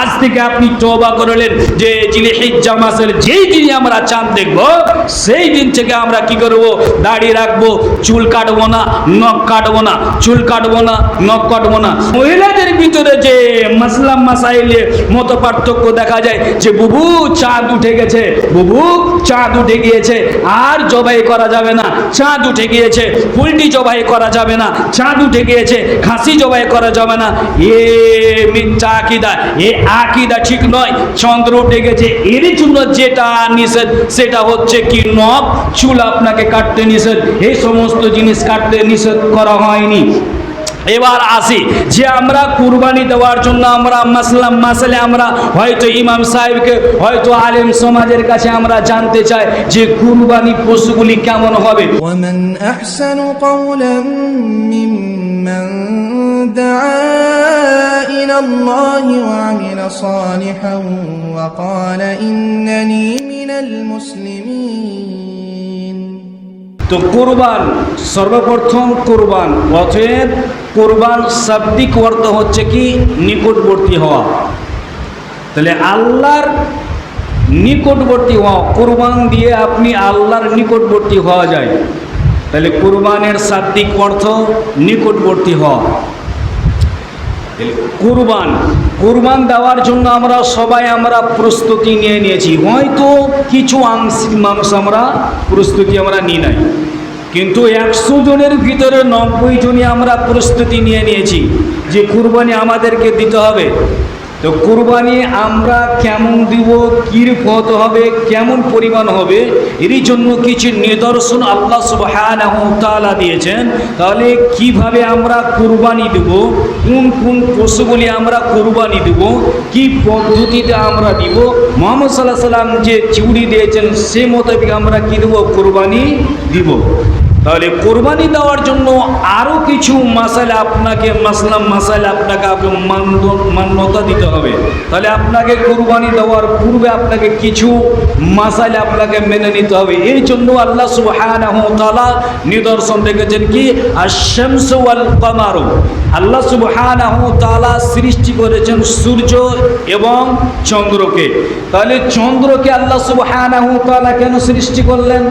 আজ থেকে আপনি তওবা করলেন যে জিলহিজ্জা মাসের যেই দিনই আমরা চাঁদ দেখব, সেই দিন থেকে আমরা কি করব? দাড়ি রাখব, চুল কাটবো না, নখ কাটবো না, চুল কাটবো না, নখ কাটবো না। মহিলাদের ভিতরে যে মাসলাম মাসাইলে মত পার্থক্য দেখা যায়, যে বুবু চাঁদ উঠে গেছে, বুবু চাঁদ উঠে গিয়েছে, আর জবাই করা যাবে না, চাঁদ উঠে গিয়েছে পোলট্রি জবাই করা যাবে না, চাঁদ উঠে গিয়েছে, খাসি জবাই করা যাবে না। এ মিথ্যা আকিদা, এ আকিদা ঠিক নয়। চন্দ্র উঠে গেছে, এরই জন্য যেটা নিষেধ, সেটা হচ্ছে কি নখ? চুল আপনাকে কাটতে নিষেধ এই সমস্ত জিনিস কাটতে নিষেধ করা হয়নি। এবার আসি, যে আমরা কুরবানি দেওয়ার জন্য আমরা মাসলাম মাসালে আমরা হয়তো ইমাম সাহেবকে, হয়তো আলেম সমাজের কাছে আমরা জানতে চাই যে কুরবানি পশুগুলি কেমন হবে। ومن أحسن قولا ممن دعا إلى الله وعمل صالحا وقال إنني من المسلمين তো কোরবান সর্বপ্রথম কোরবান অতএব কোরবান শাব্দিক অর্থ হচ্ছে কি নিকটবর্তী হওয়া তাহলে আল্লাহর নিকটবর্তী হওয়া কোরবান দিয়ে আপনি আল্লাহর নিকটবর্তী হওয়া যায় তাহলে কোরবানের শাব্দিক অর্থ নিকটবর্তী হওয়া কুরবান। কুরবান দেওয়ার জন্য আমরা সবাই আমরা প্রস্তুতি নিয়ে নিয়েছি। হয়তো কিছু আংশিক মানুষ আমরা প্রস্তুতি আমরা নিই নাই। কিন্তু একশো জনের ভিতরে নব্বই জনই আমরা প্রস্তুতি নিয়ে নিয়েছি যে কুরবানি আমাদেরকে দিতে হবে। তো কোরবানি আমরা কেমন দিব কীরকম হবে, কেমন পরিমাণ হবে, এরই জন্য কিছু নিদর্শন আল্লাহ সুবহানাহু তাআলা দিয়েছেন। তাহলে কীভাবে আমরা কোরবানি দেব, কোন কোন পশুগুলি আমরা কোরবানি দেব, কি পদ্ধতিতে আমরা দিব, মোহাম্মদ সাল্লাহ সাল্লাম যে চিউড়ি দিয়েছেন, সে মোতাবেক আমরা কি দেবো, কোরবানি দিব। তাহলে কোরবানি দেওয়ার জন্য আরও কিছু মাসালে আপনাকে মাসলাম মাসালে আপনাকে আপনি মান্য- মান্যতা দিতে হবে। তাহলে আপনাকে কোরবানি দেওয়ার পূর্বে আপনাকে কিছু মাসালে আপনাকে মেনে নিতে হবে। এই জন্য আল্লাহ তাআলা নিদর্শন রেখেছেন কি? আশ-শামস ওয়াল আল্লাহ সুবহানাহু সৃষ্টি করেছেন সূর্য এবং চন্দ্রকে। তাহলে চন্দ্রকে আল্লাহ সুবহানাহু কেন সৃষ্টি করলেন?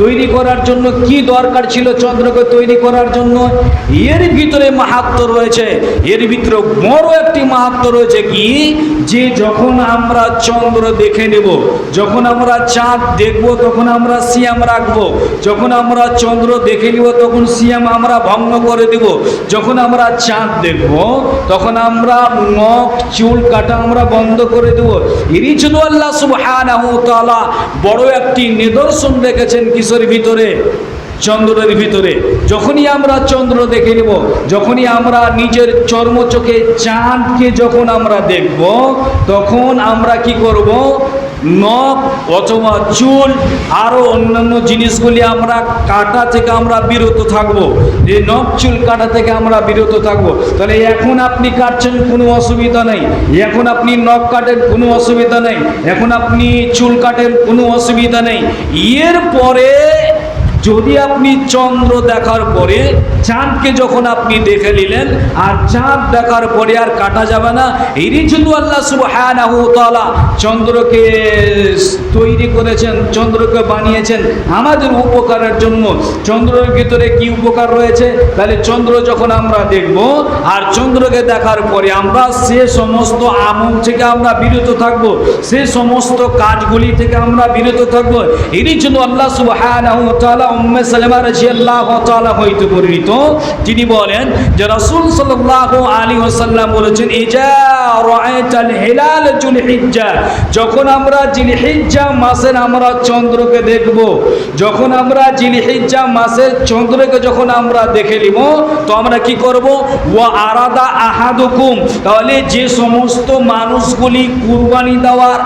তৈরি করার জন্য কি দরকার ছিল চন্দ্রকে তৈরি করার জন্য? এর ভিতরে মাহাত্ম রয়েছে। এর ভিতরে বড় একটি মাহাত্ম রয়েছে কি? যে যখন আমরা চন্দ্র দেখে নেব, যখন আমরা চাঁদ দেখব, তখন আমরা সিয়াম রাখব। যখন আমরা চন্দ্র দেখে নিব, তখন সিয়াম আমরা ভঙ্গ করে দেব। যখন আমরা চাঁদ দেখব, তখন আমরা নখ, চুল, কাটা আমরা বন্ধ করে দেব। এরই জন্য আল্লাহ তাআলা বড় একটি নিদর্শন রেখেছেন কিশোর ভিতরে চন্দ্রের ভিতরে। যখনই আমরা চন্দ্র দেখে নেব, যখনই আমরা নিজের চর্ম চোখে চাঁদকে যখন আমরা দেখব, তখন আমরা কি করব? নখ অথবা চুল আরও অন্যান্য জিনিসগুলি আমরা কাটা থেকে আমরা বিরত থাকব। যে নখ, চুল কাটা থেকে আমরা বিরত থাকব। তাহলে এখন আপনি কাটছেন, কোনো অসুবিধা নেই। এখন আপনি নখ কাটেন, কোনো অসুবিধা নেই। এখন আপনি চুল কাটেন, কোনো অসুবিধা নেই। এর পরে যদি আপনি চন্দ্র দেখার পরে চাঁদকে যখন আপনি দেখে নিলেন, আর চাঁদ দেখার পরে আর কাটা যাবে না এরই জন্য আল্লাহ সুবহানাহু তাআলা চন্দ্রকে তৈরি করেছেন, চন্দ্রকে বানিয়েছেন, আমাদের উপকারের জন্য। চন্দ্রের ভিতরে কি উপকার রয়েছে? তাহলে চন্দ্র যখন আমরা দেখব, আর চন্দ্রকে দেখার পরে আমরা সে সমস্ত আমল থেকে আমরা বিরত থাকব, সে সমস্ত কাজগুলি থেকে আমরা বিরত থাকব। এরই জন্য আল্লাহ সুবহানাহু তাআলা উম্মে সালেমা রাদিয়াল্লাহু তাআলা হইতে পরিণত তিনি বলেন যে রাসূল সাল্লাল্লাহু আলাইহি ওয়াসাল্লাম বলেছেন, ইজা রাআইতাল হিলাল জুলহিজ্জা যখন আমরা জিলহিজ্জা মাসের আমরা চন্দ্রকে দেখব, যখন আমরা জিলহিজ্জা মাসের চন্দ্রকে যখন আমরা দেখে নিব, তো আমরা কি করব? ওয়া আরাদা আহাদুকুম তাহলে যে সমস্ত মানুষগুলি কুরবানি দেওয়ার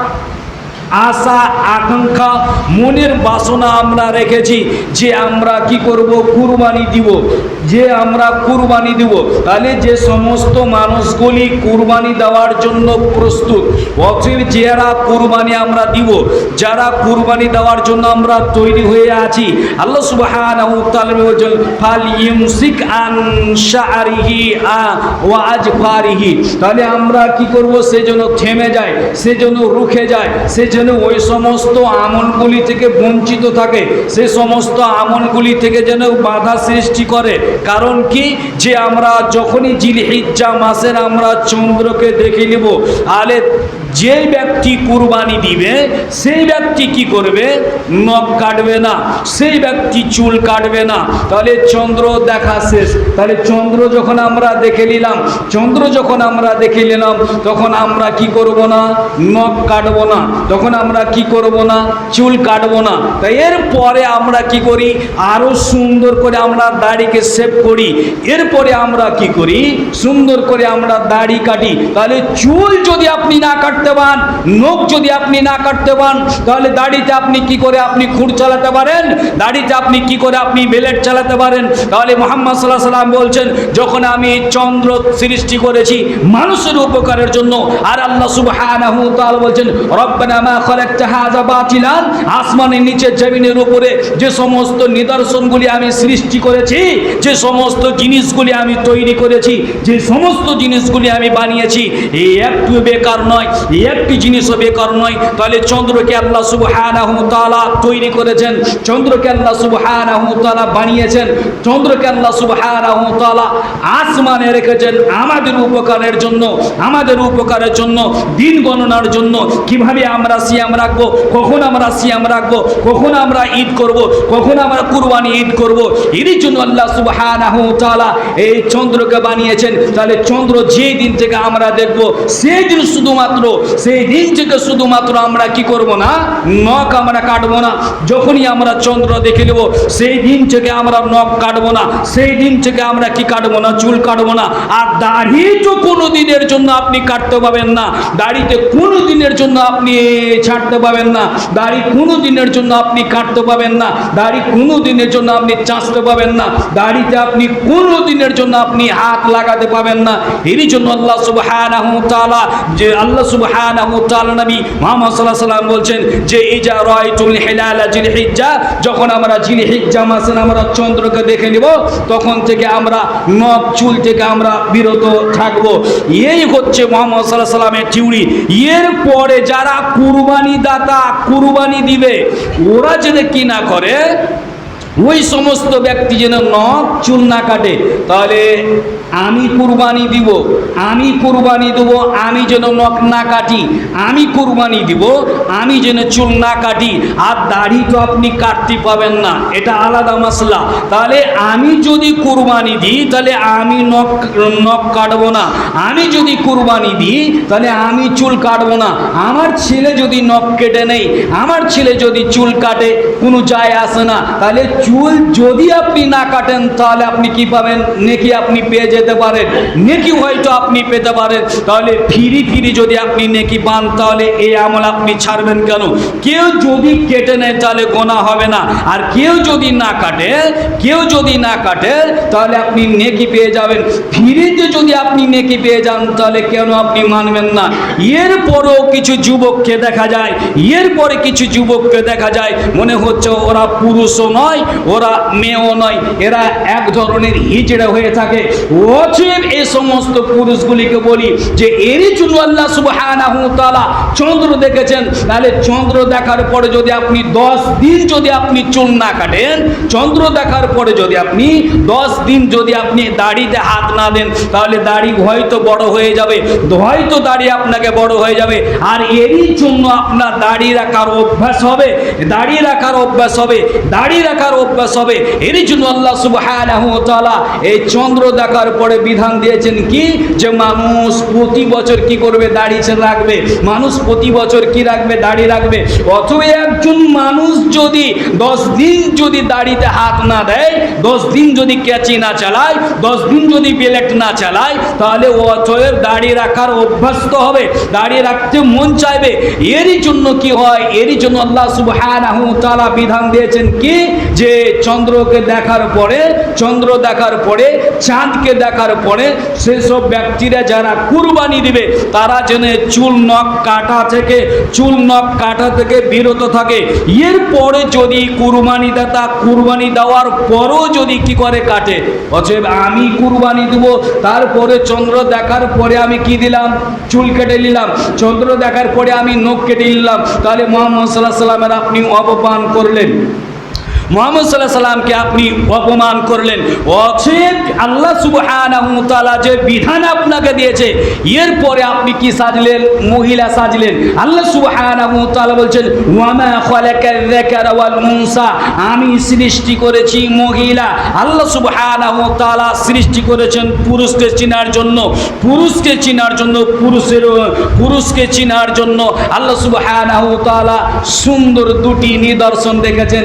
আশা, আকাঙ্ক্ষা, মনের বাসনা আমরা রেখেছি যে আমরা কি করব? কুরবানি দিব। যে আমরা কুরবানি দিব। তাহলে যে সমস্ত মানুষগুলি কুরবানি দেওয়ার জন্য প্রস্তুত অতএব যারা কুরবানি আমরা দিব, যারা কুরবানি দেওয়ার জন্য আমরা তৈরি হয়ে আছি, আল্লাহ বলেছেন ফাল ইউমসিক আন শাআরিহি আ ওয়া আজফারিহি। তাহলে আমরা কি করব? সেজন্য থেমে যায়, সেজন্য রুখে যায়, সেজন্য ওই সমস্ত আমলগুলি থেকে বঞ্চিত থাকে, সে সমস্ত আমলগুলি থেকে যেন বাধা সৃষ্টি করে। কারণ কি? যে আমরা যখনই জিলহিজ্জা মাসের আমরা চন্দ্রকে দেখে নিব তাহলে যে ব্যক্তি কুরবানি দিবে, সেই ব্যক্তি কি করবে? নখ কাটবে না, সেই ব্যক্তি চুল কাটবে না। তাহলে চন্দ্র দেখা শেষ। তাহলে চন্দ্র যখন আমরা দেখে নিলাম, চন্দ্র যখন আমরা দেখে নিলাম, তখন আমরা কি করব না? নখ কাটবো না। তখন আমরা কি করব না? চুল কাটবো না। তাই এরপরে আমরা কি করি? আরও সুন্দর করে আমরা দাড়িকে সেভ করি। এরপরে আমরা কি করি? সুন্দর করে আমরা দাড়ি কাটি। তাহলে চুল যদি আপনি না কাটতে পান, নখ যদি আপনি না কাটতে পান, তাহলে দাড়িতে আপনি কি করে আপনি খুঁড় চালাতে পারেন? দাড়িতে আপনি কি করে আপনি বেলেট চালাতে পারেন? তাহলে মোহাম্মদ সাল্লাহ সাল্লাম বলছেন, যখন আমি চন্দ্র সৃষ্টি করেছি, মানুষের উপকারের জন্য। আর আল্লাহ তাআলা বলছেন, রব্বানা আসমানের নিচে জমিনের উপরে যে সমস্ত নিদর্শনগুলি আমি সৃষ্টি করেছি, যে সমস্ত জিনিসগুলি আমি তৈরি করেছি, যে সমস্ত জিনিসগুলি আমি বানিয়েছি, এই একটু বেকার নয়, এই একটি জিনিসও বেকার নয়। তাহলে চন্দ্রকে আল্লাহ সুবহানাহু তৈরি করেছেন, চন্দ্রকে আল্লাহ সুবহানাহু বানিয়েছেন, চন্দ্রকে আল্লাহ সুবহানাহু আসমানে রেখেছেন আমাদের উপকারের জন্য, আমাদের উপকারের জন্য, দিন গণনার জন্য। কীভাবে আমরা সিয়াম রাখব, কখন আমরা সিয়াম রাখব, কখন আমরা ঈদ করব, কখন আমরা কুরবানি ঈদ করব, এরই জন্য আল্লাহ তাআলা এই চন্দ্রকে বানিয়েছেন। তাহলে চন্দ্র যে দিন থেকে আমরা দেখব, সেই দিন শুধুমাত্র, সেই দিন থেকে শুধুমাত্র আমরা কি করব না, নখ আমরা কাটবো না। যখনই আমরা চন্দ্র দেখে নেব, সেই দিন থেকে আমরা নখ কাটবো না। সেই দিন থেকে আমরা কি কাটবো না, চুল কাটবো না। আর দাড়ি তো কোনো দিনের জন্য আপনি কাটতে পাবেন না। দাড়িতে কোনো দিনের জন্য আপনি ছাড়তে পাবেন না। দাড়ি কোনো দিনের জন্য আপনি কাটতে পাবেন না। দাড়ি কোনো দিনের জন্য আপনি চাঁচতে পাবেন না। দাড়িতে আপনি কোনো দিনের জন্য আপনি হাত লাগাতে পাবেন না। এরই জন্য আল্লাহ তাআলা, যে আল্লাহ তাআলা নবী মুহাম্মদ আলাইহি সাল্লাম বলছেন যে, ইজা রাআইতুল হিলালা জিলহিজ্জা যখন আমরা জিলহিজ্জা মাসে আমরা চন্দ্রকে দেখে নিব, তখন থেকে আমরা নখ, চুল থেকে আমরা বিরত থাকব। এই হচ্ছে মোহাম্মদ সাল্লাহ সাল্লামের থিউরি এর পরে যারা কুরবানি দাতা কুরবানি দিবে। ওরা যেন কি না করে, ওই সমস্ত ব্যক্তি যেন নখ চুল না কাটে, তাহলে আমি কুরবানি দিব, আমি কুরবানি দেব, আমি যেন নখ না কাটি। আমি কুরবানি দিব, আমি যেন চুল না কাটি। আর দাড়ি তো আপনি কাটতে পাবেন না, এটা আলাদা মশলা তাহলে আমি যদি কুরবানি দিই, তাহলে আমি নখ নখ কাটবো না। আমি যদি কুরবানি দিই, তাহলে আমি চুল কাটবো না। আমার ছেলে যদি নখ কেটে নেই, আমার ছেলে যদি চুল কাটে, কোনো যায় আসে না। তাহলে চুল যদি আপনি না কাটেন, তাহলে আপনি কি পাবেন? নেকি আপনি পেয়ে যেতে পারেন। নেকি হয়তো আপনি পেতে পারেন। তাহলে ফিরি ফিরি যদি আপনি নেকি পান, তাহলে এই আমল আপনি ছাড়বেন কেন? কেউ যদি কেটে নেয়, তাহলে গোনা হবে না। আর কেউ যদি না কাটে, কেউ যদি না কাটে, তাহলে আপনি নেকি পেয়ে যাবেন। ফিরিতে যদি আপনি নেকি পেয়ে যান, তাহলে কেন আপনি মানবেন না? এরপরেও কিছু যুবককে দেখা যায়, এরপরে কিছু যুবককে দেখা যায়, মনে হচ্ছে ওরা পুরুষও নয়, ওরা মেয়েও নয়। এরা এক ধরনের হিজড়া হয়ে থাকে। অচেব এই সমস্ত পুরুষগুলিকে বলি যে এরই জন্য আল্লাহ তাআলা চন্দ্র দেখেছেন। তাহলে চন্দ্র দেখার পরে যদি আপনি দশ দিন যদি আপনি চুল না কাটেন, চন্দ্র দেখার পরে যদি আপনি দশ দিন যদি আপনি দাড়িতে হাত না দেন, তাহলে দাড়ি হয়তো বড় হয়ে যাবে, হয়তো দাড়ি আপনাকে বড় হয়ে যাবে। আর এরই জন্য আপনার দাড়ি রাখার অভ্যাস হবে, দাড়ি রাখার অভ্যাস হবে, দাড়ি রাখার অভ্যাস হবে। এরই জন্য আল্লাহ তাআলা এই চন্দ্র দেখার পরে তারপরে বিধান দিয়েছেন কি? যে মানুষ প্রতি বছর কি করবে? দাড়ি রাখবে। মানুষ প্রতি বছর কি রাখবে? দাড়ি রাখবে। অথবা একজন মানুষ যদি দশ দিন যদি দাড়িতে হাত না দেয়, দশ দিন যদি ক্যাচি না চালায়, দশ দিন যদি বেলেট না চালায়, তাহলে অতএব দাড়ি রাখার অভ্যস্ত হবে। দাড়ি রাখতে মন চাইবে। এরই জন্য কি হয়? এরই জন্য আল্লাহ তাআলা বিধান দিয়েছেন কি? যে চন্দ্রকে দেখার পরে, চন্দ্র দেখার পরে চাঁদকে দেখার পরে সেসব ব্যক্তিরা যারা কুরবানি দিবে, তারা যেন চুল নখ কাটা থেকে, চুল নখ কাটা থেকে বিরত থাকে। এরপরে যদি কুরবানি দাতা কুরবানি দেওয়ার পরও যদি কি করে কাটে? অতএব আমি কুরবানি দেবো, তারপরে চন্দ্র দেখার পরে আমি কি দিলাম? চুল কেটে নিলাম। চন্দ্র দেখার পরে আমি নখ কেটে নিলাম। তাহলে মোহাম্মদ সাল্লাহ সাল্লামের আপনি অপমান করলেন। মোহাম্মদ সাল্লাহ সাল্লামকে আপনি অপমান করলেন। অথব আল্লাহ সুবহানাহু তাআলা যে বিধান আপনাকে দিয়েছে, এরপরে আপনি কি সাজলেন? মহিলা সাজলেন। আল্লাহ সুবহানাহু তাআলা বলছেন, ওয়ামা আমি সৃষ্টি করেছি মহিলা। আল্লাহ সুবহানাহু তাআলা সৃষ্টি করেছেন পুরুষকে চেনার জন্য। পুরুষকে চেনার জন্য পুরুষের, পুরুষকে চেনার জন্য। আল্লাহ সুবহানাহু তাআলা সুন্দর দুটি নিদর্শন দেখেছেন।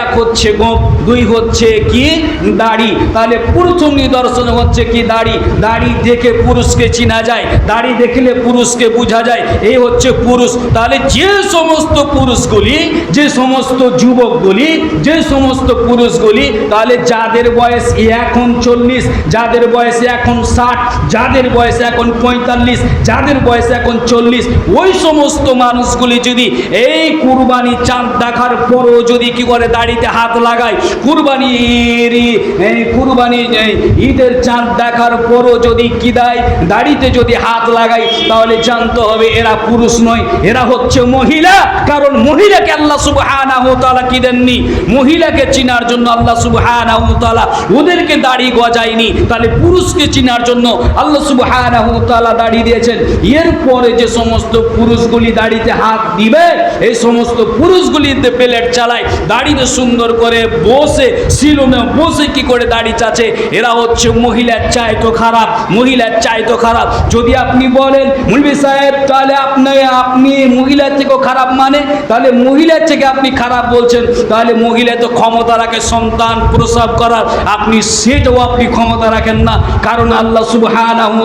এক হচ্ছে গোপ দুই হচ্ছে কি? দাড়ি। তাহলে প্রথম নিদর্শন হচ্ছে কি দাড়ি? দাড়ি দেখে পুরুষকে চেনা যায়, দাড়ি দেখলে পুরুষকে বোঝা যায় এই হচ্ছে পুরুষ। তাহলে যে সমস্ত পুরুষগুলি, যে সমস্ত যুবকগুলি, যে সমস্ত পুরুষগুলি, তাহলে যাদের বয়স এখন চল্লিশ, যাদের বয়স এখন ষাট, যাদের বয়স এখন পঁয়তাল্লিশ, যাদের বয়স এখন চল্লিশ, ওই সমস্ত মানুষগুলি যদি এই কুরবানি চাঁদ দেখার পরও যদি কি করে দাড়িতে হাত লাগায় কুরবানির কুরবানি ঈদের চাঁদ দেখার পরও যদি কি দেয় দাড়িতে যদি হাত লাগাই, তাহলে জানতে হবে এরা পুরুষ নয়, এরা হচ্ছে মহিলা। কারণ মহিলাকে আল্লাহ সুবহানাহু তাআলা কি দেননি? মহিলাকে চিনার জন্য আল্লাহ সুবহানাহু তাআলা ওদেরকে দাড়ি গজায়নি। তাহলে পুরুষকে চিনার জন্য আল্লাহ সুবহানাহু তাআলা দাড়ি দিয়েছেন। এরপরে যে সমস্ত পুরুষগুলি দাড়িতে হাত দিবে, এই সমস্ত পুরুষগুলি প্লেট চালায়, দাড়িতে সুন্দর করে বসে সিলুনে বসে কি করে দাড়ি চাচে? এরা হচ্ছে মহিলার চাই তো খারাপ, মহিলার চাই তো খারাপ। যদি আপনি বলেন মুলবি সাহেব, তাহলে আপনি আপনি মহিলার থেকেও খারাপ মানে? তাহলে মহিলার থেকে আপনি খারাপ বলছেন। তাহলে মহিলা তো ক্ষমতা রাখে সন্তান প্রসব করার। আপনি সেটাও আপনি ক্ষমতা রাখেন না। কারণ আল্লাহ সুবহানাহু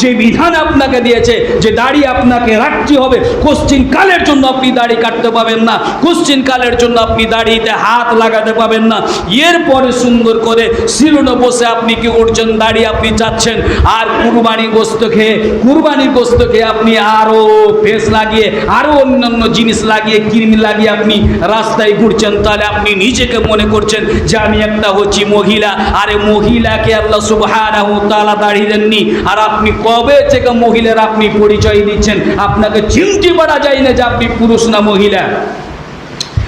যে বিধান আপনাকে দিয়েছে, যে দাড়ি আপনাকে রাখতে হবে, কোশ্চিন কালের জন্য আপনি দাড়ি কাটতে পাবেন না। কোশ্চিন কালের জন্য আপনি দাড়িতে হাত লাগাতে পাবেন না। এরপরে সুন্দর করে সিলুনে বসে আপনি কি করছেন? দাঁড়িয়ে আপনি চাচ্ছেন আর কুরবানি গোস্ত খেয়ে কুরবানির গোস্ত খেয়ে আপনি আরও ফেস লাগিয়ে আরও অন্যান্য জিনিস লাগিয়ে কৃমি লাগিয়ে আপনি রাস্তায় ঘুরছেন। তাহলে আপনি নিজেকে মনে করছেন যে আমি একটা হচ্ছি মহিলা। আরে মহিলাকে আল্লাহ তাআলা দাঁড়িয়ে দেননি। আর আপনি কবে থেকে মহিলার আপনি পরিচয় দিচ্ছেন? আপনাকে চিনতে পারা যায় না যে আপনি পুরুষ না মহিলা।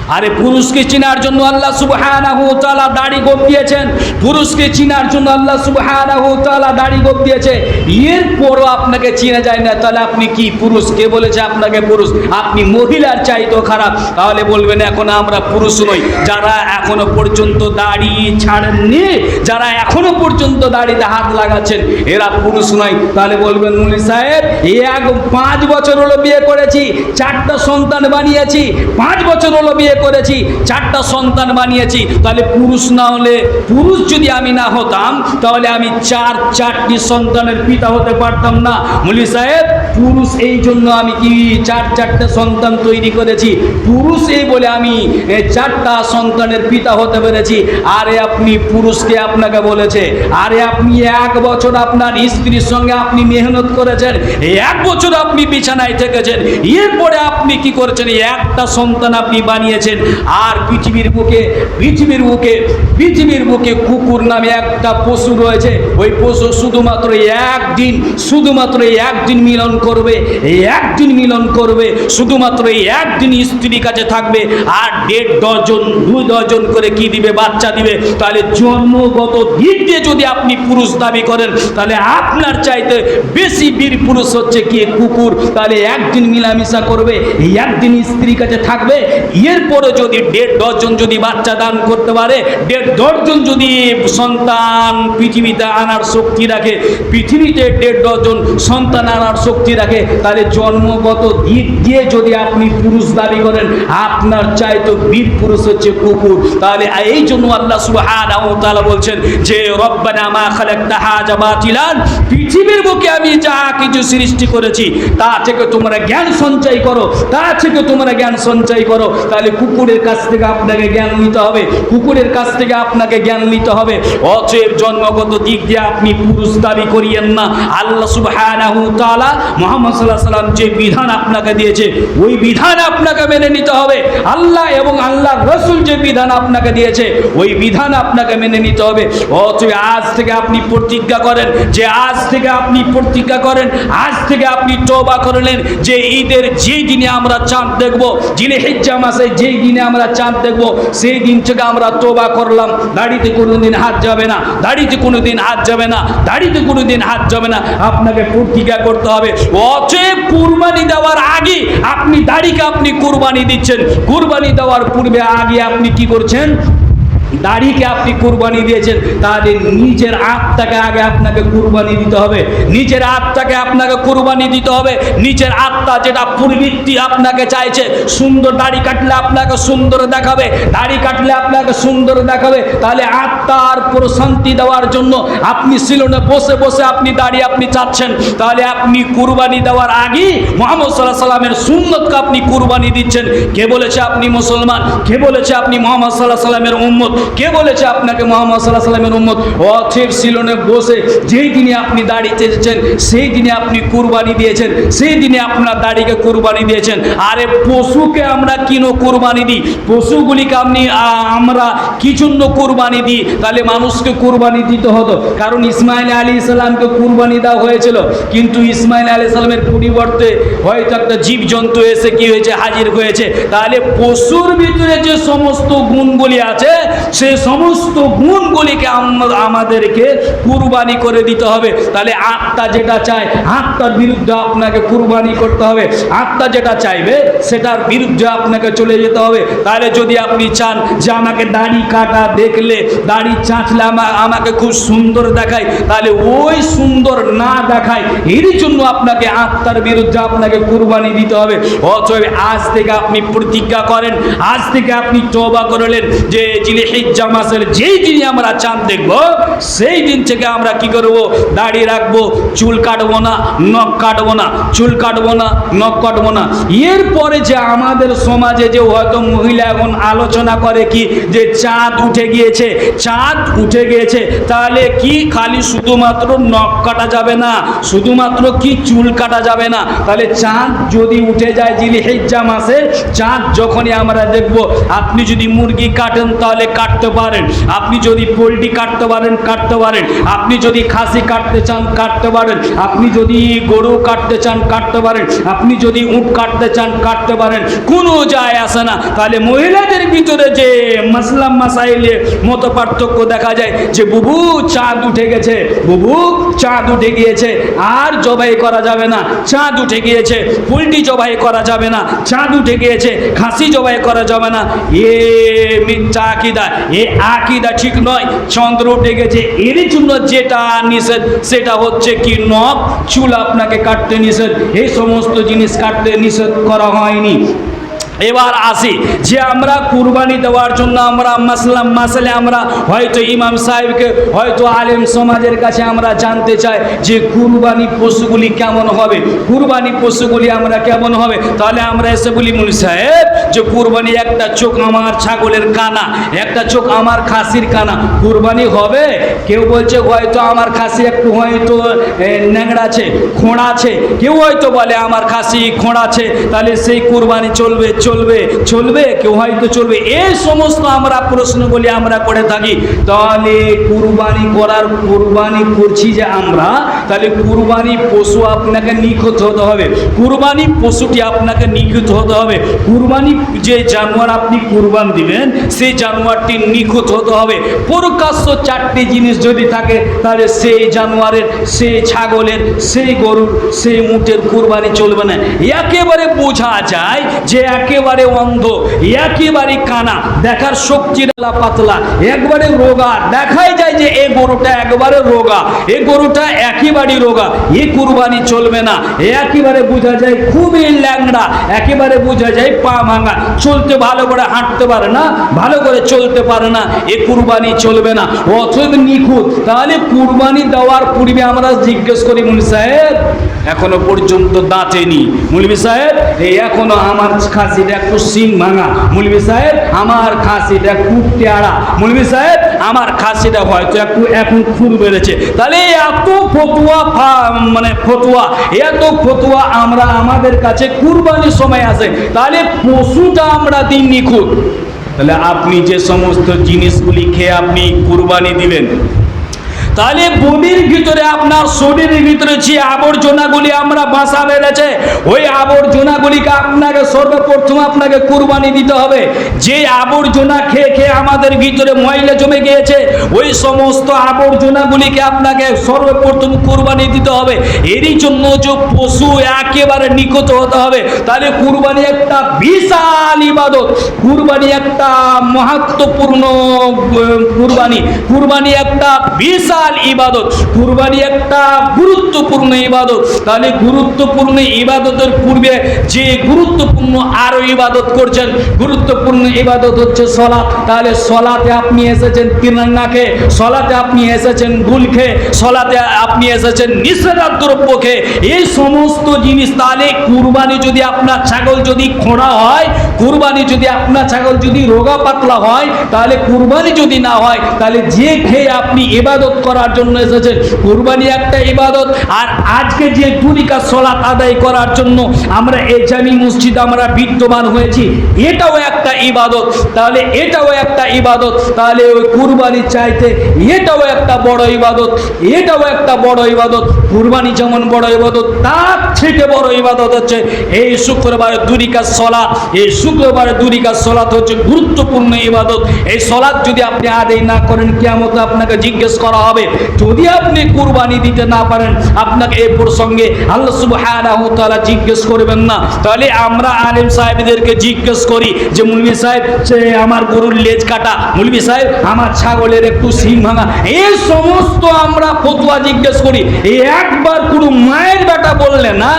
আরে পুরুষকে চিনার জন্য আল্লাহ সুবহানাহু দাড়ি গোপ দিয়েছেন। পুরুষকে চিনার জন্য আল্লাহ সুবহানাহু দাড়ি গোপ দিয়েছে। এরপরও আপনাকে চিনা যায় না। তাহলে আপনি কি পুরুষ? কে বলেছে আপনাকে পুরুষ? আপনি মহিলার চাইতো খারাপ। তাহলে বলবেন, এখন আমরা পুরুষ নই। যারা এখনও পর্যন্ত দাড়ি ছাড়েননি, যারা এখনও পর্যন্ত দাড়িতে হাত লাগাচ্ছেন, এরা পুরুষ নয়। তাহলে বলবেন মুনি সাহেব এক পাঁচ বছর হলো বিয়ে করেছি, চারটা সন্তান বানিয়েছি। পাঁচ বছর হলো বিয়ে করেছি, চারটা সন্তান বানিয়েছি, তাহলে পুরুষ না হলে পুরুষ যদি আমি না হতাম, তাহলে আমি চার, চারটি সন্তানের পিতা হতে পারতাম না। মুলি সাহেব, পুরুষ এই জন্য আমি কি চার, চারটে সন্তান তৈরি করেছি? পুরুষ এই বলে আমি চারটা সন্তানের পিতা হতে পেরেছি। আরে আপনি পুরুষকে আপনাকে বলেছে, আরে আপনি এক বছর আপনার স্ত্রীর সঙ্গে আপনি মেহনত করেছেন এক বছর আপনি বিছানায় থেকেছেন, এরপরে আপনি কি করেছেন? একটা সন্তান আপনি বানিয়েছেন। আর পৃথিবীর বুকে পৃথিবীর বুকে পৃথিবীর বুকে কুকুর নামে একটা পশু রয়েছে। ওই পশু শুধুমাত্র একদিন শুধুমাত্র একদিন মিলন করবে একদিন মিলন করবে, শুধুমাত্র একদিন স্ত্রীর কাছে থাকবে। আর দেড় ডজন, দুই ডজন করে কি দিবে, বাচ্চা দিবে? তাহলে জন্মগত দিক দিয়ে যদি আপনি পুরুষ দাবি করেন, তাহলে আপনার চাইতে বেশি বীর পুরুষ হচ্ছে কি কুকুর? তাহলে একদিন মিলামিশা করবে একদিন স্ত্রীর কাছে থাকবে, এরপর এরপরে যদি দেড় দশজন যদি বাচ্চা দান করতে পারে, দেড় দশজন যদি সন্তান পৃথিবীতে আনার শক্তি রাখে, পৃথিবীতে দেড় ডজন সন্তান আনার শক্তি রাখে, তাহলে জন্মগত দিক দিয়ে যদি আপনি পুরুষ দাবি করেন, আপনার চাইতো বীর পুরুষ হচ্ছে কুকুর। তাহলে এই জন্য আল্লাহ সুবহানাহু বলছেন যে, রব্বানা মা খালাকতা হাজা বাতিলান, পৃথিবীর বুকে আমি যা কিছু সৃষ্টি করেছি, তা থেকে তোমরা জ্ঞান সঞ্চয় করো, তা থেকে তোমরা জ্ঞান সঞ্চয় করো। তাহলে কুকুরের কাছ থেকে আপনাকে জ্ঞান নিতে হবে, কুকুরের কাছ থেকে আপনাকে জ্ঞান নিতে হবে। অতএব জন্মগত দিক দিয়ে আপনি পুরুষ দাবি করিয়েন না। আল্লাহ তাআলা মুহাম্মদ আলাইহি সাল্লাম যে বিধান আপনাকে দিয়েছে, ওই বিধান আপনাকে মেনে নিতে হবে। আল্লাহ এবং আল্লাহর রসুল যে বিধান আপনাকে দিয়েছে, ওই বিধান আপনাকে মেনে নিতে হবে। অতএব আজ থেকে আপনি প্রতিজ্ঞা করেন যে আজ থেকে আপনি প্রতিজ্ঞা করেন, আজ থেকে আপনি তওবা করলেন যে ঈদের যে দিনে আমরা চাঁদ দেখব যিনি হিজ্জা মাসে যেই দিনে আমরা চাঁদ দেখব, সেই দিন থেকে আমরা তোবা করলাম। দাড়িতে কোনোদিন হাত যাবে না, দাড়িতে কোনোদিন হাত যাবে না, দাড়িতে কোনোদিন হাত যাবে না। আপনাকে প্রতিজ্ঞা করতে হবে। অতএব কুরবানি দেওয়ার আগে আপনি দাড়িকে আপনি কুরবানি দিচ্ছেন। কুরবানি দেওয়ার পূর্বে আগে আপনি কি করছেন? দাড়িকে আপনি কুরবানি দিয়েছেন, তাহলে নিজের আত্মাকে আগে আপনাকে কুরবানি দিতে হবে। নিজের আত্মাকে আপনাকে কুরবানি দিতে হবে। নিজের আত্মা যেটা প্রবৃত্তি আপনাকে চাইছে, সুন্দর দাড়ি কাটলে আপনাকে সুন্দর দেখাবে, দাড়ি কাটলে আপনাকে সুন্দর দেখাবে। তাহলে আত্মার প্রশান্তি দেওয়ার জন্য আপনি সিলনে বসে বসে আপনি দাড়ি আপনি চাচ্ছেন। তাহলে আপনি কুরবানি দেওয়ার আগেই মোহাম্মদ সাল্লাহ সাল্লামের সুন্নতকে আপনি কুরবানি দিচ্ছেন। কে বলেছে আপনি মুসলমান? কে বলেছে আপনি মোহাম্মদ সাল্লাহ সাল্লামের উম্মত? কে বলেছে আপনাকে মোহাম্মদ সাল্লাহ সাল্লামের উম্মত? অথের সিলনে বসে যেই দিনে আপনি দাড়ি চেয়েছেন সেই দিনে আপনি কুরবানি দিয়েছেন, সেই দিনে আপনার দাড়িকে কুরবানি দিয়েছেন। আরে পশুকে আমরা কিনো কুরবানি দিই? পশুগুলিকে আপনি আমরা কি জন্য কুরবানি দিই? তাহলে মানুষকে কুরবানি দিতে হতো। কারণ ইসমাইল আলী ইসলামকে কুরবানি দেওয়া হয়েছিল। কিন্তু ইসমাইল আলী ইসলামের পরিবর্তে হয়তো একটা জীবজন্তু এসে কি হয়েছে? হাজির হয়েছে। তাহলে পশুর ভিতরে যে সমস্ত গুণগুলি আছে সে সমস্ত গুণগুলিকে আমাদেরকে কুরবানি করে দিতে হবে। তাহলে আত্মা যেটা চায়, আত্মার বিরুদ্ধে আপনাকে কুরবানি করতে হবে। আত্মা যেটা চাইবে, সেটার বিরুদ্ধে আপনাকে চলে যেতে হবে। তাহলে যদি আপনি চান যে আমাকে দাড়ি কাটা দেখলে, দাড়ি চাঁচলে আমা- আমাকে খুব সুন্দর দেখায়, তাহলে ওই সুন্দর না দেখায় এর জন্য আপনাকে আত্মার বিরুদ্ধে আপনাকে কুরবানি দিতে হবে। অতএব আজ থেকে আপনি প্রতিজ্ঞা করেন, আজ থেকে আপনি তবা করলেন যে জিলিহিজ্জা মাসের যেই দিনই আমরা চাঁদ দেখব, সেই দিন থেকে আমরা কি করব? দাড়ি রাখব, চুল কাটবো না, নখ কাটবো না, চুল কাটবো না, নখ কাটবো না। এরপরে যে আমাদের সমাজে যে হয়তো মহিলা এখন আলোচনা করে কি, যে চাঁদ উঠে গিয়েছে, চাঁদ উঠে গিয়েছে, তাহলে কি খালি শুধুমাত্র নখ কাটা যাবে না, শুধুমাত্র কি চুল কাটা যাবে না? তাহলে চাঁদ যদি উঠে যায় জিলি হেজ্জা মাসে, চাঁদ যখনই আমরা দেখব, আপনি যদি মুরগি কাটেন, তাহলে কাটতে পারেন। আপনি যদি পোলট্রি কাটতে পারেন কাটতে পারেন। আপনি যদি খাসি কাটতে চান, কাটতে পারেন। আপনি যদি গরু কাটতে চান, কাটতে পারেন। আপনি যদি উট কাটতে চান, কাটতে পারেন। কোনো যায় আসে না। তাহলে মহিলাদের ভিতরে যে মাসলাম মাসাইলের মতো পার্থক্য দেখা যায় যে বুবু চাঁদ উঠে গেছে, বুবু চাঁদ উঠে গিয়েছে। আর জবাই করা যাবে না। চাঁদ উঠে গিয়েছে, পোলট্রি জবাই করা যাবে না। চাঁদ উঠে গিয়েছে, খাসি জবাই করা যাবে না। এ মিথ্যা আকিদা। এ আকিদা ঠিক নয়। চন্দ্র উঠে গেছে এর জন্য যেটা নিষেধ, সেটা হচ্ছে কি নখ? চুল আপনাকে কাটতে নিষেধ। এই সমস্ত জিনিস কাটতে নিষেধ করা হয়নি। এবার আসি যে আমরা কুরবানি দেওয়ার জন্য আমরা মাসলাম মাসালে আমরা হয়তো ইমাম সাহেবকে হয়তো আলেম সমাজের কাছে আমরা জানতে চাই যে কুরবানি পশুগুলি কেমন হবে কুরবানি পশুগুলি আমরা কেমন হবে? তাহলে আমরা এসে বলি মুনি সাহেব যে কুরবানি একটা চোখ আমার ছাগলের কানা একটা চোখ আমার খাসির কানা কুরবানি হবে? কেউ বলছে হয়তো আমার খাসি একটু হয়তো এ, ন্যাংড়া আছে খোঁড়া আছে। কেউ হয়তো বলে আমার খাসি খোঁড়া আছে তাহলে সেই কুরবানি চলবে চলবে চলবে, কেউ হয়তো চলবে। এই সমস্ত আমরা প্রশ্নগুলি আমরা করে থাকি। তাহলে কুরবানি করার, কুরবানি করছি যে আমরা, তাহলে কুরবানি পশু আপনাকে নিখুঁত হতে হবে। কুরবানি পশুটি আপনাকে নিখুঁত হতে হবে। কুরবানি যে জানোয়ার আপনি কুরবান দিবেন, সেই জানোয়ারটি নিখুঁত হতে হবে। প্রকাশ্য চারটি জিনিস যদি থাকে, তাহলে সেই জানোয়ারের, সেই ছাগলের, সেই গরুর, সেই উটের কুরবানি চলবে না। একেবারে বোঝা যায় যে একে একেবারে অন্ধ, একেবারে কানা, দেখার শক্তির আলা পাতলা, একবারে রোগা। দেখাই যায় যে এই গরুটা একবারে রোগা এই গরুটা একেবারে রোগা, এ কুরবানি চলবে না। একেবারে বোঝা যায় খুবই ল্যাংড়া, একেবারে বোঝা যায় পা ভাঙা, চলতে ভালো করে হাঁটতে পারে না, ভালো করে চলতে পারে না, এ কুরবানি চলবে না। অথব নিখুঁত। তাহলে কুরবানি দেওয়ার পূর্বে আমরা জিজ্ঞেস করি মুনি সাহেব, এখনও পর্যন্ত দাঁতেনি। মুলবি সাহেব, এই এখনও আমার খাসিটা একটু সিং ভাঙা। মুলবি সাহেব, আমার খাসিটা একটু টেয়ারা মুলবি সাহেব, আমার খাসিটা হয়তো একটু এখন খুর বেড়েছে। তাহলে এত ফতুয়া মানে ফতুয়া, এত ফতুয়া আমরা আমাদের কাছে কুরবানির সময় আসে তাহলে পশুটা আমরা দিন নিখুঁত। তাহলে আপনি যে সমস্ত জিনিসগুলি খেয়ে আপনি কুরবানি দিবেন তাহলে বডির ভিতরে আপনার শরীরের ভিতরে যে আবর্জনাগুলি আমরা বাসা বেড়েছে ওই আবর্জনাগুলিকে আপনাকে সর্বপ্রথম আপনাকে কুরবানি দিতে হবে। যে আবর্জনা খেয়ে খেয়ে আমাদের ভিতরে ময়লা জমে গিয়েছে, ওই সমস্ত আবর্জনাগুলিকে আপনাকে সর্বপ্রথম কুরবানি দিতে হবে। এরই জন্য যে পশু একেবারে নিকট হতে হবে। তাহলে কুরবানি একটা বিশাল ইবাদত, কুরবানি একটা মহাত্মপূর্ণ কুরবানি। কুরবানি একটা বিশাল ইবাদত, কুরবানি একটা গুরুত্বপূর্ণ ইবাদত। তাহলে গুরুত্বপূর্ণ ইবাদতের পূর্বে যে গুরুত্বপূর্ণ আরও ইবাদত করছেন, গুরুত্বপূর্ণ ইবাদত হচ্ছে সলাৎ। তাহলে সলাতে আপনি এসেছেন খেয়ে সলাতে আপনি এসেছেন গুল খেয়ে, সলাতে আপনি এসেছেন নিষেধার দ্রব্য খেয়ে। এই সমস্ত জিনিস তাহলে কুরবানি যদি আপনার ছাগল যদি খোঁড়া হয়, কুরবানি যদি আপনার ছাগল যদি রোগা পাতলা হয়, তাহলে কুরবানি যদি না হয়, তাহলে যে খেয়ে আপনি ইবাদত করার জন্য এসেছেন কুরবানি একটা ইবাদত। আর আজকে যে দুরিকা সলাত আদায় করার জন্য আমরা এই জামি মসজিদ আমরা বিদ্যমান হয়েছি, এটাও একটা ইবাদত। তাহলে এটাও একটা ইবাদত। তাহলে ওই কুরবানি চাইতে এটাও একটা বড় ইবাদত। এটাও একটা বড় ইবাদত। কুরবানি যেমন বড় ইবাদত, তার থেকে বড় ইবাদত হচ্ছে এই শুক্রবারে দুরিকা সলা এই শুক্রবারে দুরিকা সলাত হচ্ছে গুরুত্বপূর্ণ ইবাদত। এই সলাৎ যদি আপনি আদায় না করেন কেমন আপনাকে জিজ্ঞেস করা হবে যদি আপনি কুরবানি দিতে না পারেন, আপনাকে এই প্রসঙ্গে আল্লাহ সুবহানাহু তাআলা জিজ্ঞেস করবেন না। তাহলে আমরা আলেম সাহেবদেরকে জিজ্ঞেস করি যে, মুলবি সাহেব আমার গরুর লেজ কাটা, মুলবি সাহেব, আমার ছাগলের একটু সিং ভাঙা। এই সমস্ত আমরা ফতুয়া জিজ্ঞেস করি। একবার কোনো মায়ের বেটা বললেন না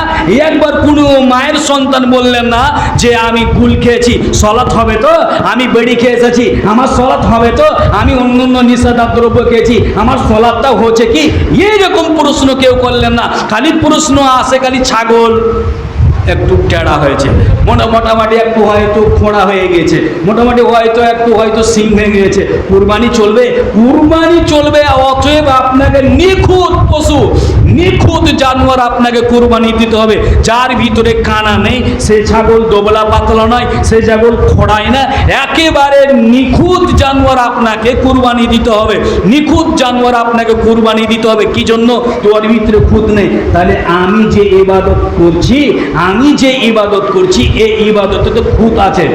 একবার কোনো মায়ের সন্তান বললেন না যে, আমি গুল খেয়েছি, সলাৎ হবে তো, আমি বেড়ি খেয়ে এসেছি, আমার সলাৎ হবে তো, আমি অন্য অন্য নিষেধার দ্রব্য খেয়েছি, আমার সলাৎটা হচ্ছে কি? এইরকম প্রশ্ন কেউ করলেন না। খালি প্রশ্ন আসে খালি ছাগল। একটু টেড়া হয়েছে। মোটা মোটামুটি একটু হয়তো খোঁড়া হয়ে গেছে। মোটামুটি হয়তো একটু হয়তো সিং ভেঙে গেছে। কুরবানি চলবে? কুরবানি চলবে, অতএব আপনাকে নিখুঁত পশু নিখুঁত জানোয়ার আপনাকে কোরবানি দিতে হবে। যার ভিতরে কানা নেই, সে ছাগল দোবলা পাতলা নয়, সে ছাগল খোড়ায় না। একেবারে নিখুঁত জানোয়ার আপনাকে কুরবানি দিতে হবে। নিখুঁত জানোয়ার আপনাকে কোরবানি দিতে হবে। কি জন্য? তোর ভিতরে খুঁত নেই। তাহলে আমি যে ইবাদত করছি, আমি যে ইবাদত করছি এই ইবাদতে তো খুঁত আছে।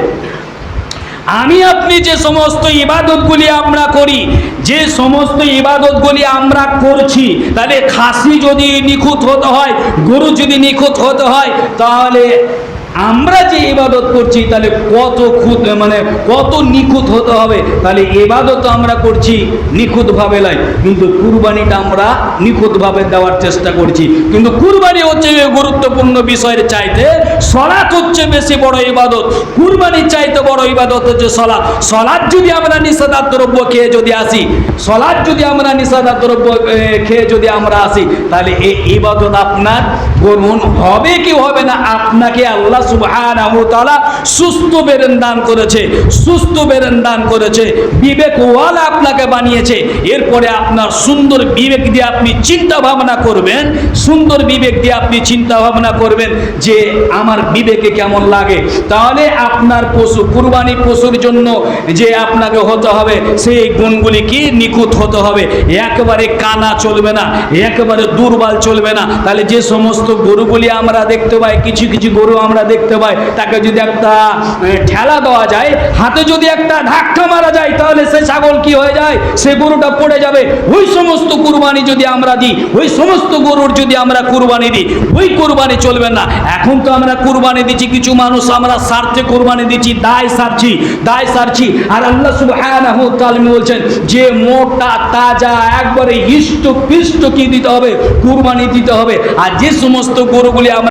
আমি আপনি যে সমস্ত ইবাদতগুলি আমরা করি, যে সমস্ত ইবাদতগুলি আমরা করছি, তাহলে খাসি যদি নিখুঁত হতে হয়, গরু যদি নিখুঁত হতে হয়, তাহলে আমরা যে ইবাদত করছি, তাহলে কত খুঁত মানে কত নিখুঁত হতে হবে? তাহলে ইবাদত আমরা করছি নিখুঁতভাবে নয়, কিন্তু কুরবানিটা আমরা নিখুঁতভাবে দেওয়ার চেষ্টা করছি। কিন্তু কুরবানি হচ্ছে গুরুত্বপূর্ণ বিষয়ের চাইতে, সলাৎ হচ্ছে বেশি বড় ইবাদত। কুরবানির চাইতে বড় ইবাদত হচ্ছে সলাৎ। সলাৎ যদি আমরা নিষেধার দ্রব্য খেয়ে যদি আসি, সলাৎ যদি আমরা নিষেধার দ্রব্য খেয়ে যদি আমরা আসি, তাহলে এই ইবাদত আপনার গ্রহণ হবে কি হবে না? আপনাকে আল্লাহ সুবহানাহু ওয়া সুস্থ বেরেন দান করেছে, সুস্থ বেরেন দান করেছে, বিবেকওয়ালা আপনাকে বানিয়েছে। এরপরে আপনার সুন্দর বিবেক দিয়ে আপনি চিন্তা ভাবনা করবেন, সুন্দর বিবেক দিয়ে আপনি চিন্তা ভাবনা করবেন যে আমার বিবেকে কেমন লাগে। তাহলে আপনার পশু, কুরবানি পশুর জন্য যে আপনাকে হতে হবে, সেই গুণগুলি কি? নিখুঁত হতে হবে। একেবারে কানা চলবে না, একেবারে দুর্বল চলবে না। তাহলে যে সমস্ত গরুগুলি আমরা দেখতে পাই, কিছু কিছু গরু আমরা দেখতে পাই তাকে যদি একটা ঠেলা দেওয়া যায়, হাতে যদি একটা ধাক্কা মারা যায়, তাহলে সে ছাগল কি হয়ে যায়? সে গরুটা পড়ে যাবে। ওই সমস্ত কুরবানি যদি আমরা দিই, ওই সমস্ত গরুর যদি আমরা কুরবানি দিই, ওই কুরবানি চলবে না। এখন তো আমরা কুরবানি দিচ্ছি, কিছু মানুষ আমরা স্বার্থে কুরবানি দিচ্ছি, দায় সারছি দায় সারছি। আর আল্লাহ সুবহানাহু তাআলা বলছেন, যে মোটা, তাজা, একবারে ইষ্ট পিষ্ট কি দিতে হবে? কুরবানি দিতে হবে। আর যে সমস্ত গরুগুলি আমরা